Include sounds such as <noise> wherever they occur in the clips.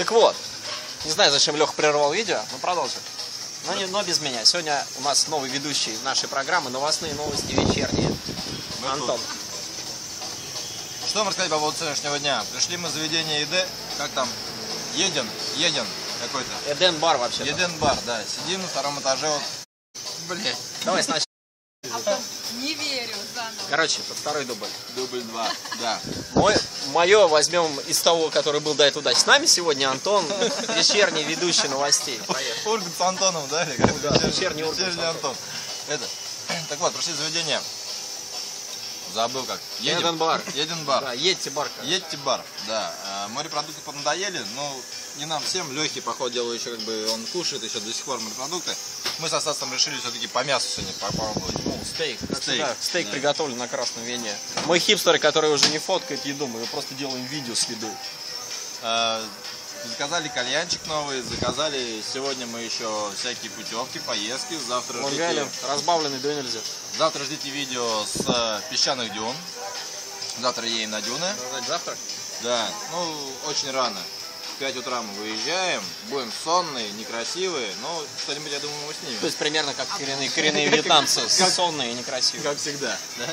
Так вот, не знаю, зачем Леха прервал видео, но продолжим. Но, не, но без меня. Сегодня у нас новый ведущий нашей программы «Новостные новости вечерние». Мы Антон. тут. Что вам рассказать по поводу сегодняшнего дня? Пришли мы в заведение ЕД, как там? Еден, Еден какой-то. Эден бар вообще. Еден бар, да. Сидим на втором этаже, вот. Блять. Давай сначала. Не верю заново. Короче, под второй дубль. Дубль два, да. Мой, мое возьмем из того, который был до этого. Да. С нами сегодня Антон, вечерний ведущий новостей. Поехали. Ургант с Антоном, да? Или как? Да, вечерний Ургант вечерний Антон. Это. Так вот, пришли в заведение. Забыл как. Еден бар. Еден бар. Да, едьте бар. Едьте бар, да. А, Морепродукты поднадоели, но не нам всем. Легкий, по ходу дела, еще как бы он кушает еще до сих пор морепродукты. Мы со Стасом решили все-таки по мясу сегодня попробовать. Ну, стейк. Как Стейк, всегда, стейк да. приготовлен на красном вине. Мы хипстеры, которые уже не фоткают еду, мы просто делаем видео с едой. А, Заказали кальянчик новый, заказали сегодня мы еще всякие путевки, поездки. Завтра Лонгайлен, ждите, разбавленный до нельзя. завтра ждите видео с э, песчаных дюн. Завтра едем на дюны. Завтра? Да, ну очень рано. В 5 утра мы выезжаем, будем сонные, некрасивые, но что-нибудь, я думаю, мы снимем. То есть примерно как коренные, коренные вьетнамцы, сонные и некрасивые. Как всегда. Да?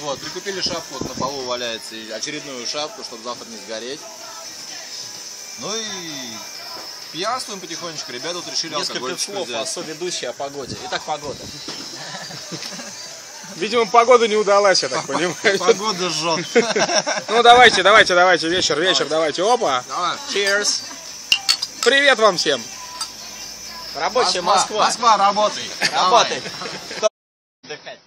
Вот, прикупили шапку, вот на полу валяется, и очередную шапку, чтобы завтра не сгореть. Ну и пьянствуем потихонечку. Ребята вот решили Несколько алкогольчик слов о взять. соведущей о погоде. Итак, погода. Видимо, погода не удалась, я так понимаю. Погода жжет. <laughs> Ну давайте, давайте, давайте, вечер, вечер, давайте. Опа! Давай. Cheers. Привет вам всем! Рабочая Москва. Москва, работай. Работай. Давай.